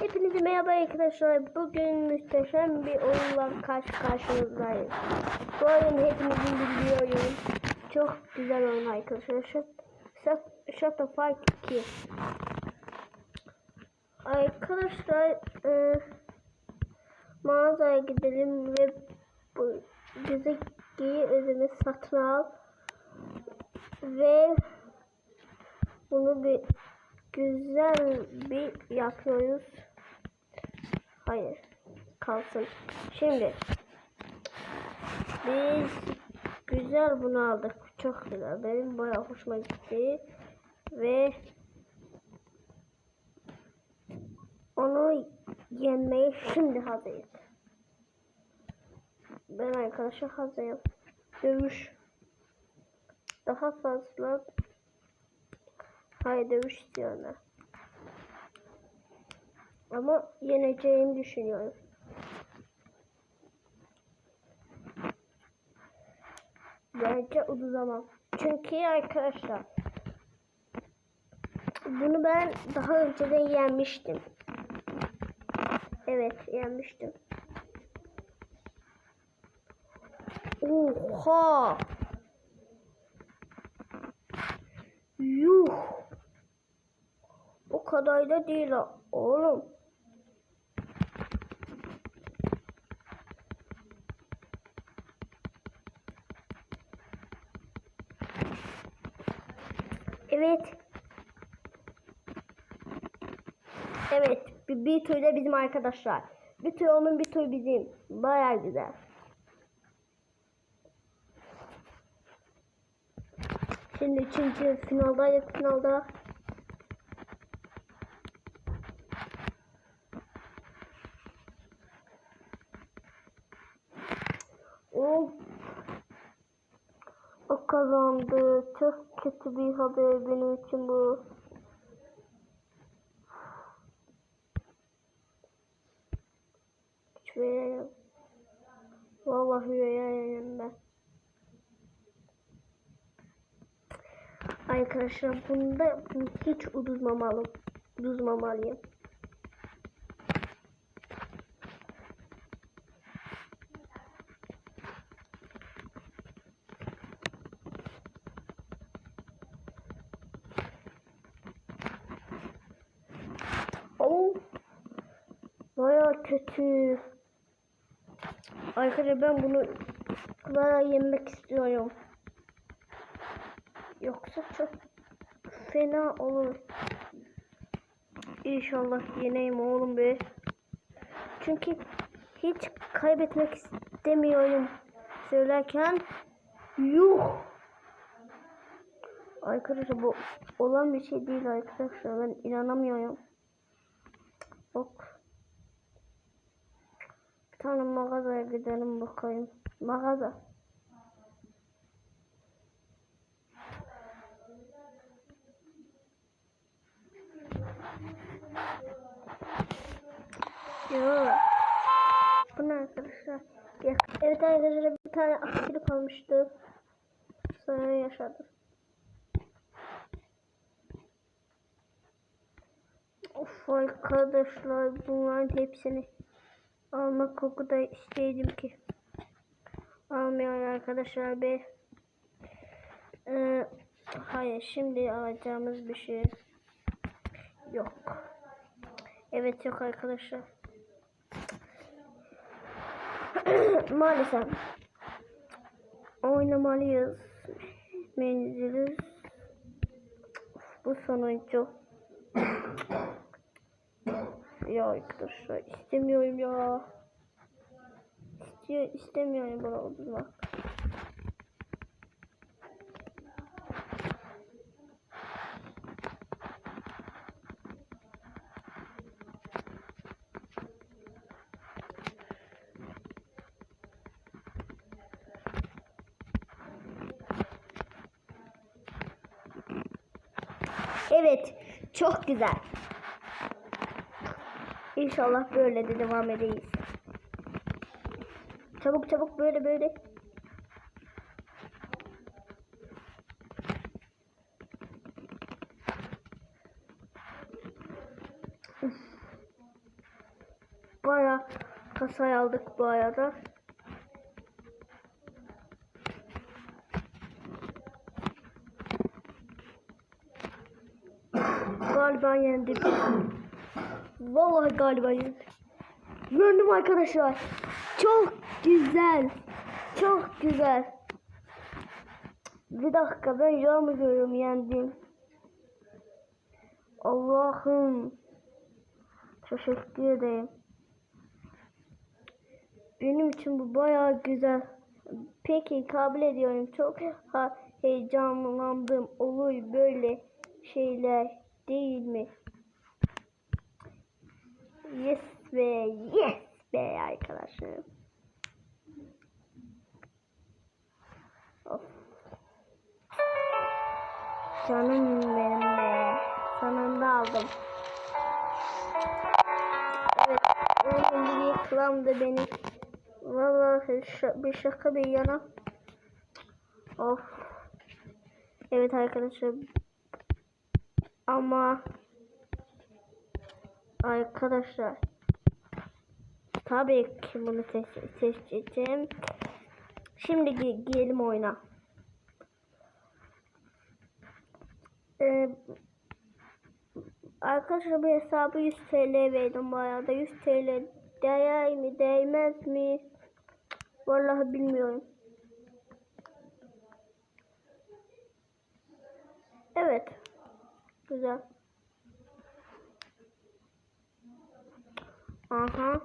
Hepinize merhaba arkadaşlar. Bugün muhteşem bir oyunla karşı karşınızdayız. Bu oyun hepinizin bildiği. Çok güzel oyun arkadaşlar. Shut, shut, Shutterfly 2. Arkadaşlar e, mağazaya gidelim ve bu gezegeyi özümü satın al. Ve bunu bir güzel bir yapıyoruz. Hayır. Kalsın. Şimdi biz güzel bunu aldık. Çok güzel. Benim bayağı hoşuma gitti. Ve onu yenmeye şimdi hazırız. Ben arkadaşlar hazırım. Dövüş. Daha fazla Hayır dövüş istiyorlar. Ama yeneceğimi düşünüyorum. Bence uzamam. Çünkü arkadaşlar bunu ben daha önceden yenmiştim. Evet yenmiştim. Oha! Yuh! O kadar da değil oğlum. Evet. Evet. Bir, bir tür de bizim arkadaşlar. Bir tür onun bir tür bizim. Baya güzel. Şimdi üçüncü finaldaydık finalda. O o kazandı. Çok kötü bir haber benim için bu. Hiç veremem. Vallahi veremem ben. Arkadaşlar bunda hiç uduzmamalı. Uduzmamalıyım. Oh. Baya kötü. Arkadaşlar ben bunu baya yemek istiyorum. Yoksa çok fena olur. İnşallah yeneyim oğlum be. Çünkü hiç kaybetmek istemiyorum söylerken yuh. Arkadaşlar bu olan bir şey değil arkadaşlar ben inanamıyorum. Bak. Tane mağazaya gidelim bakayım. Mağaza. Yok. Bu ne arkadaşlar? Evet arkadaşlar bir tane aksilik olmuştu. Sonra yaşadım. Of arkadaşlar bunların hepsini almak o kadar isteydim ki. Almayan arkadaşlar be. Ee, hayır şimdi alacağımız bir şey yok. Evet yok arkadaşlar. Maalesef oynamalıyız. Menziliz. Bu sonuncu. ya arkadaşlar istemiyorum ya. İstiyor, istemiyorum bana oturmak. Evet, çok güzel. İnşallah böyle de devam edeyiz. Çabuk çabuk böyle böyle. Baya kasay aldık bu arada. Galiba yendik. Vallahi galiba. Yendim arkadaşlar. Çok güzel. Çok güzel. Bir dakika ben görmüyorum yendim. Allah'ım. Teşekkür ederim. Benim için bu bayağı güzel. Peki kabul ediyorum. Çok heyecanlandım. Olur böyle şeyler değil mi? Be yes be arkadaşlarım. Of. Canım benim be. Sonunda aldım. Evet. Benim bir kılamdı benim. Vallahi bir şaka bir yana. Of. Evet arkadaşlar. Ama arkadaşlar tabii ki bunu seç- seçeceğim. Şimdi gi- girelim oyuna. Ee, arkadaşlar bu hesabı 100 TL verdim bu arada. 100 TL değer mi değmez mi? Vallahi bilmiyorum. Evet. Güzel. Aha.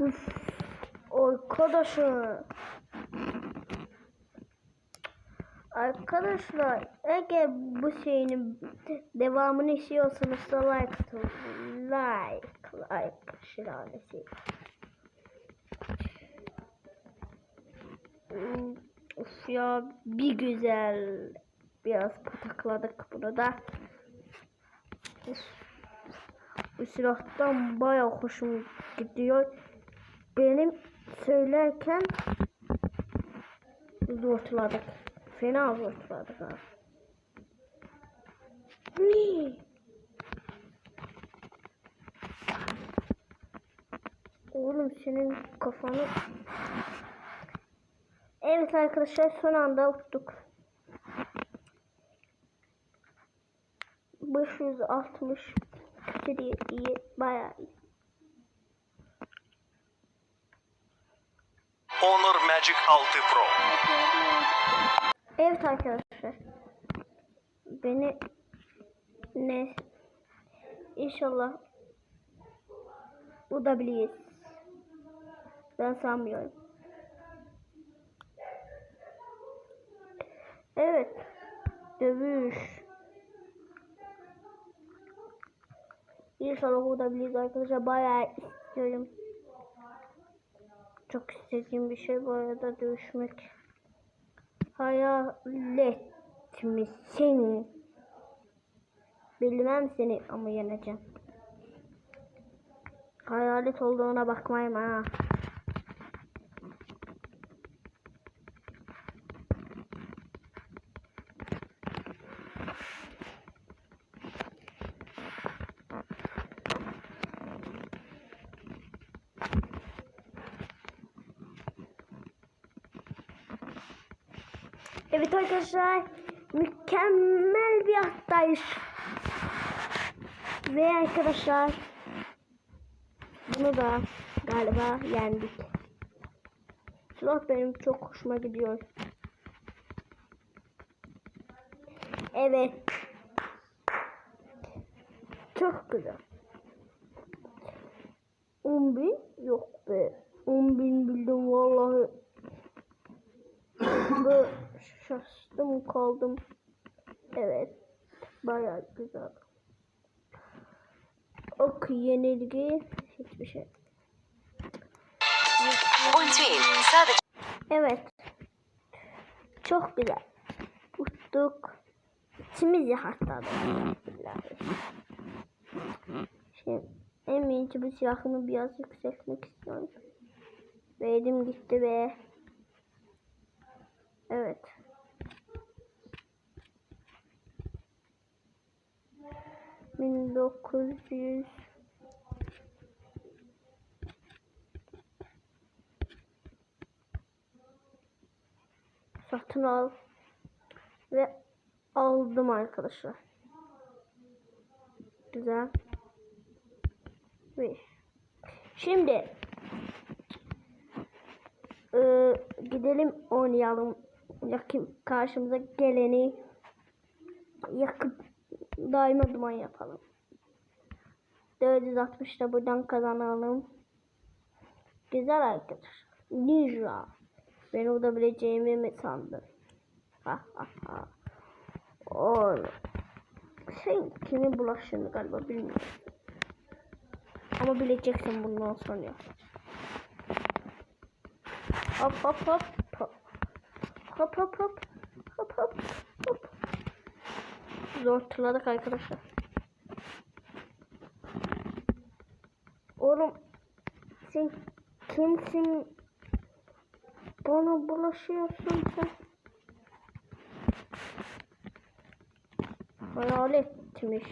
Uf. Arkadaşlar. Arkadaşlar eğer bu şeyin devamını istiyorsanız da like atın. Like, like, şiranesi. Hmm, Of ya bir güzel biraz patakladık bunu da. Uf. Bu silahtan bayağı hoşum gidiyor. Benim söylerken zortladık. Fena zortladık ha. Ne? Oğlum senin kafanı... Evet arkadaşlar son anda uttuk. 560 kötü değil iyi bayağı iyi. Honor Magic 6 Pro. Evet arkadaşlar. Beni ne inşallah udabiliriz. Ben sanmıyorum. Evet. Dövüş. İnşallah udabiliriz arkadaşlar. Bayağı istiyorum. Çok istediğim bir şey bu arada dövüşmek. Hayalet misin? Bilmem seni ama yeneceğim. Hayalet olduğuna bakmayın ha. Evet arkadaşlar mükemmel bir atlayış. Ve arkadaşlar bunu da galiba yendik. Silah benim çok hoşuma gidiyor. Evet. Çok güzel. 10 bin? Yok be. 10 bin bildim vallahi. şaştım kaldım. Evet. Bayağı güzel. Ok yenilgi hiçbir şey. Sadece Evet. Çok güzel. Uttuk. İçimiz. Billahi. Şimdi emince bu silahımı biraz yükseltmek istiyorum. Ve elim gitti be. Evet. 1900 satın al ve aldım arkadaşlar. Güzel. Ve şimdi e, gidelim oynayalım. Yakın karşımıza geleni yakıp daima duman yapalım. 460 da buradan kazanalım. Güzel arkadaş. Ninja. Ben olabileceğimi mi sandın? Ha ha ha. Oğlum. Sen kimin bulaştığını galiba bilmiyorsun. Ama bileceksin bundan sonra. Hop hop hop hop. Hop hop hop. Hop hop hop. Zor tırladık arkadaşlar. Oğlum sen kimsin? Bana bulaşıyorsun sen. Hayaletmiş.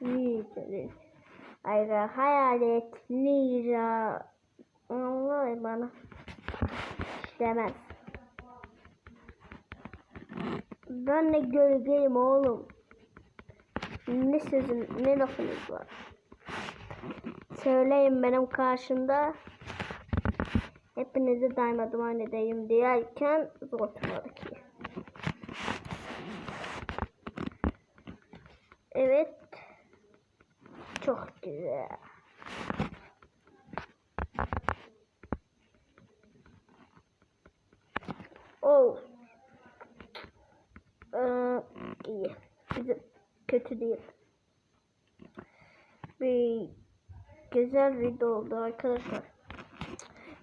Ninja. Ayrı hayalet, ninja. Vallahi bana işlemez. Ben ne gölgeyim oğlum. Ne sözün, ne lafınız var? Söyleyin benim karşımda. Hepinizi daima duman edeyim diyerken zor tutmadık ki. Evet. Çok güzel. Oh. Ee, iyi. Kötü değil. Bir güzel video oldu arkadaşlar.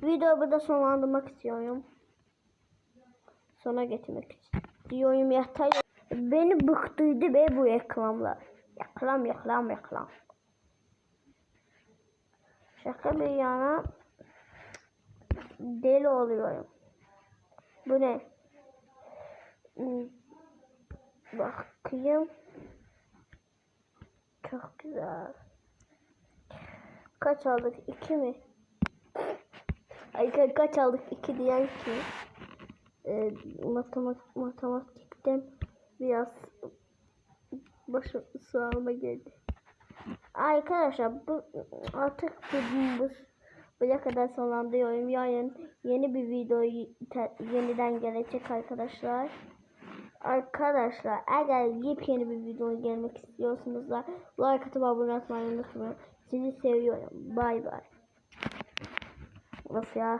Videoyu burada sonlandırmak istiyorum. Sona getirmek istiyorum. Yatay. Beni bıktıydı be bu reklamlar. Reklam reklam reklam. Şaka bir yana deli oluyorum. Bu ne? Bakayım. Çok güzel. Kaç aldık? İki mi? Ay ka- kaç aldık? İki diyen ki. E, matematik, matematikten biraz başım sağıma geldi. Arkadaşlar bu artık bu, bu buraya kadar sonlandırıyorum. Yarın yeni bir video yeniden gelecek arkadaşlar. Arkadaşlar eğer yepyeni bir video gelmek istiyorsanız da like atıp abone olmayı unutmayın. Sizi seviyorum. Bay bay. Of ya.